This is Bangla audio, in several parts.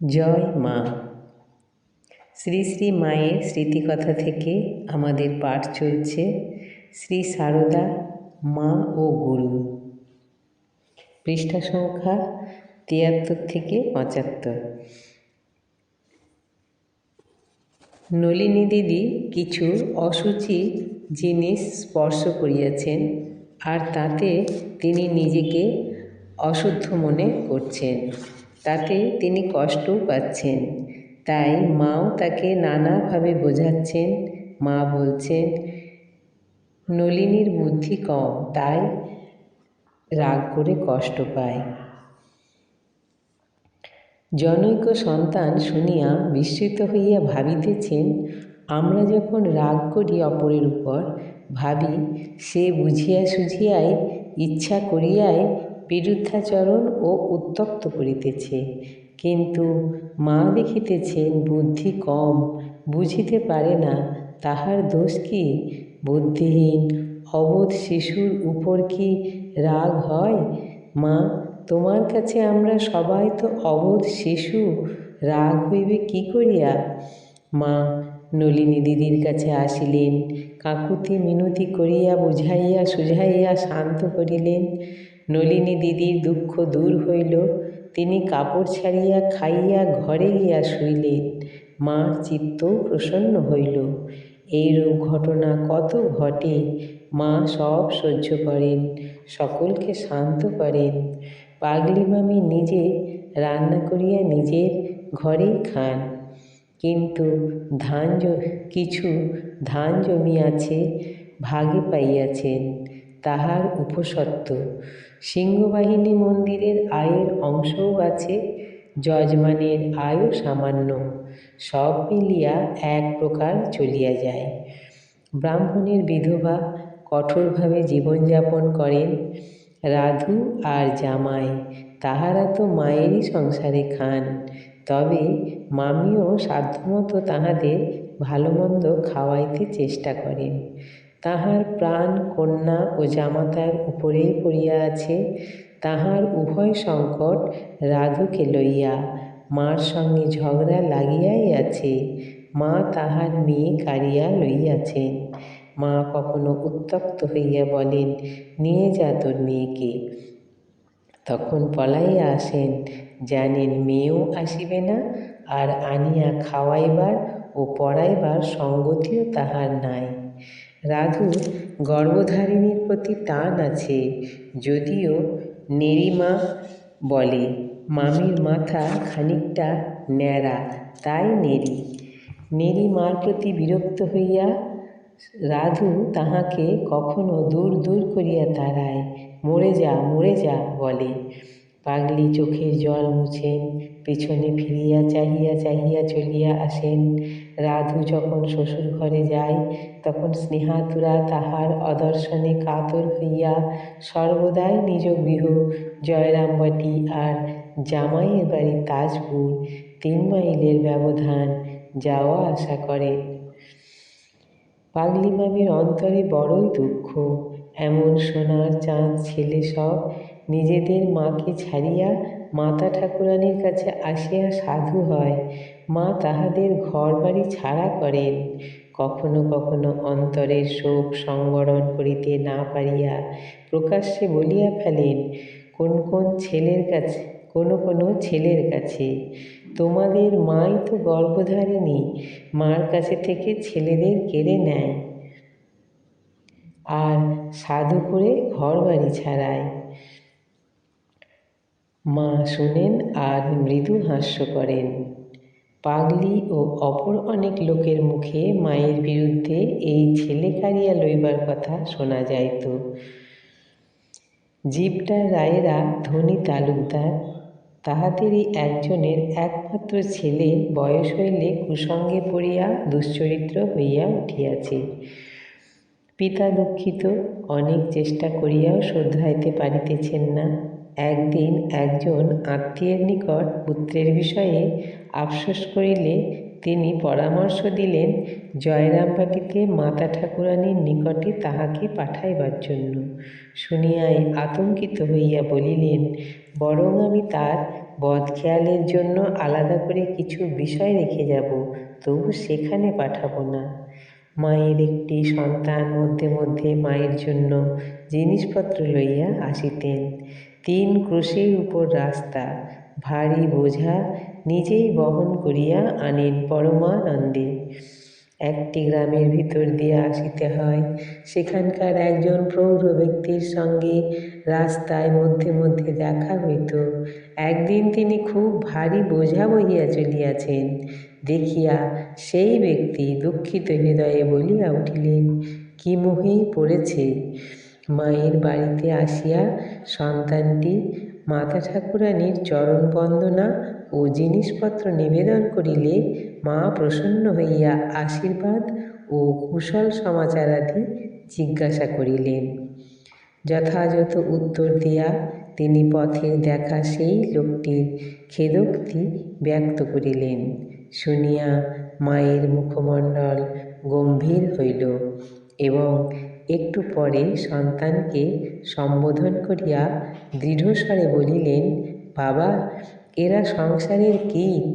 জয় মা। শ্রী শ্রী মায়ের স্মৃতিকথা থেকে আমাদের পাঠ চলছে শ্রী সারদা, মা ও গুরু। পৃষ্ঠা সংখ্যা তিয়াত্তর থেকে পঁচাত্তর। নলিনী দিদি কিছু অসুচি জিনিস স্পর্শ করিয়াছেন আর তাতে তিনি নিজেকে অশুদ্ধ মনে করছেন। তাতে তিনি কষ্টও পাচ্ছেন। তাই মাও তাকে নানাভাবে বোঝাচ্ছেন। মা বলছেন, নলিনীর বুদ্ধি কম, তাই রাগ করে কষ্ট পায়। জনৈক সন্তান শুনিয়া বিস্মিত হইয়া ভাবিতেছেন, আমরা যখন রাগ করি অপরের উপর, ভাবি সে বুঝিয়া সুঝিয়াই ইচ্ছা করিয়াই বিরুদ্ধাচরণ ও উত্তপ্ত করিতেছে। কিন্তু মা দেখিতেছেন বুদ্ধি কম, বুঝিতে পারে না, তাহার দোষ কি? বুদ্ধিহীন, অবোধ শিশুর উপর কি রাগ হয়? মা, তোমার কাছে আমরা সবাই তো অবোধ শিশু, রাগ হইবে কি করিয়া? মা, নলিনী দিদির কাছে আসিলেন, কাকুতি মিনতি করিয়া বুঝাইয়া সুঝাইয়া শান্ত করিলেন। নলিনী দিদির দুঃখ দূর হইল। তিনি কাপড় ছাড়িয়া খাইয়া ঘরে গিয়া শুইলেন। মার চিত্তও প্রসন্ন হইল। এইরূপ ঘটনা কত ঘটে, মা সব সহ্য করেন, সকলকে শান্ত করেন। পাগলি মামি নিজে রান্না করিয়া নিজের ঘরেই খান। কিন্তু ধান কিছু ধান জমিয়াছে, ভাগে পাইয়াছেন, তাহার উপসত্ত্ব। সিংহবাহিনী মন্দিরের আয়ের অংশও আছে, যজমানের আয়ও সামান্য। সব মিলিয়া এক প্রকার চলিয়া যায়। ব্রাহ্মণের বিধবা কঠোরভাবে জীবনযাপন করেন। রাধু আর জামাই তাহারা তো মায়েরই সংসারে খান। তবে মামিও সাধ্যমতো তাহাদের ভালো মন্দ খাওয়াইতে চেষ্টা করেন। তাহার প্রাণ কন্যা ও জামাতার উপরেই পড়িয়া আছে, তাহার উভয় সংকট রাধুকে লইয়া। মার সঙ্গে ঝগড়া লাগিয়াই আছে, মা তাহার মেয়ে কাড়িয়া লইয়াছেন। মা কখনো উত্তপ্ত হইয়া বলেন, নিয়ে যা তোর মেয়েকে। তখন পলাইয়া আসেন, জানেন মেয়েও আসিবে না, আর আনিয়া খাওয়াইবার ও পড়াইবার সঙ্গতিও তাহার নাই। রাধুর গর্ভধারিণীর প্রতি টান আছে, যদিও নেরিমা বলে, মামির মাথা খানিকটা ন্যাড়া, তাই নেরি নেরি মার প্রতি বিরক্ত হইয়া রাধু তাহাকে কখনো দূর দূর করিয়া তাড়ায়, মরে যা মরে যা, বলে। পাগলি চোখের জল মুছেন, পিছনে ফিরিয়া চাহিয়া চাহিয়া চলিয়া আসেন। রাধু যখন শ্বশুর ঘরে যায়, তখন স্নেহাতুরা তাহার অদর্শনে কাতর হইয়া সর্বদাই নিজ গৃহ, জয়রামবাটি আর জামাইয়ের বাড়ি তাজপুর, তিন মাইলের ব্যবধান যাওয়া আশা করেন পাগলি মামির অন্তরে বড়ই দুঃখ। এমন সোনার চাঁদ ছেলে সব নিজেদের মাকে ছাড়িয়া মাতা ঠাকুরানীর কাছে আসিয়া সাধু হয়। মা তাহাদের ঘর বাড়ি ছাড়া করেন। কখনো কখনো অন্তরের শোক সংবরণ করিতে না পারিয়া প্রকাশ্যে বলিয়া ফেলেন, কোন কোন ছেলের কাছে, কোনো কোনো ছেলের কাছে? তোমাদের মাই তো গর্ভধারিণী, মার কাছে থেকে ছেলেদের কেড়ে নেয়। আর সাধু করে ঘর বাড়ি ছাড়ায়। মা শোনেন আর মৃদু হাস্য করেন। পাগলি ও অপর অনেক লোকের মুখে মায়ের বিরুদ্ধে এই ছেলে কারিয়া লইবার কথা শোনা যাইত। জীবটার রায়েরা ধনী তালুকদার, তাহাদেরই একজনের একমাত্র ছেলে বয়স হইলে কুসঙ্গে পড়িয়া দুশ্চরিত্র হইয়া উঠিয়াছে। পিতা দুঃখিত, অনেক চেষ্টা করিয়াও শোধরাইতে পারিতেছেন না। একদিন একজন আত্মীয়ের নিকট পুত্রের বিষয়ে আফসোস করিলে তিনি পরামর্শ দিলেন, জয়রামবাটিতে মাতা ঠাকুরানীর নিকটে তাহাকে পাঠাইবার জন্য। শুনিয়াই আতঙ্কিত হইয়া বলিলেন, বরং আমি তার বদখেয়ালের জন্য আলাদা করে কিছু বিষয় রেখে যাব, তবু সেখানে পাঠাবো না। মায়ের একটি সন্তান মধ্যে মধ্যে মায়ের জন্য জিনিসপত্র লইয়া আসিতেন। তিন ক্রোশের উপর রাস্তা, ভারী বোঝা নিজেই বহন করিয়া আনেন পরমানন্দে। একটি গ্রামের ভিতর দিয়ে আসিতে হয়। সেখানকার একজন প্রৌঢ় ব্যক্তির সঙ্গে রাস্তায় মধ্যে মধ্যে দেখা হইত। একদিন তিনি খুব ভারী বোঝা বহিয়া চলিয়াছেন। দেখিয়া সেই ব্যক্তি দুঃখিত হৃদয়ে বলিয়া উঠিলেন, কি মোহেই পড়েছে? মায়ের বাড়িতে আসিয়া সন্তানটি মাতা ঠাকুরানীর চরণ বন্দনা ও জিনিসপত্র নিবেদন করিলে মা প্রসন্ন হইয়া আশীর্বাদ ও কুশল সমাচারাদি জিজ্ঞাসা করিলেন। যথাযথ উত্তর দিয়া তিনি পথের দেখা সেই লোকটির খেদোক্তি ব্যক্ত করিলেন। শুনিয়া মায়ের মুখমণ্ডল গম্ভীর হইল এবং একটু পরে সন্তানকে সম্বোধন করিয়া দৃঢ়স্বরে বলিলেন, বাবা, এরা সংসারের কীট।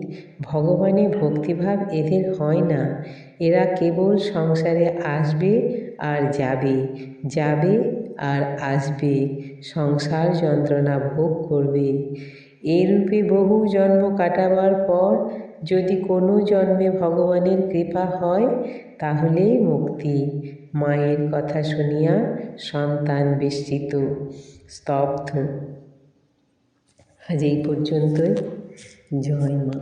ভগবানে ভক্তিভাব এদের হয় না। এরা কেবল সংসারে আসবে আর যাবে যাবে আর আসবে। সংসার যন্ত্রণা ভোগ করবে। এরূপে বহু জন্ম কাটাবার পর যদি কোনো জন্মে ভগবানের কৃপা হয়, তাহলেই মুক্তি। মায়ের কথা শুনিয়া সন্তান বিস্মিত স্তব্ধ। আজ এই পর্যন্তই। জয় মা।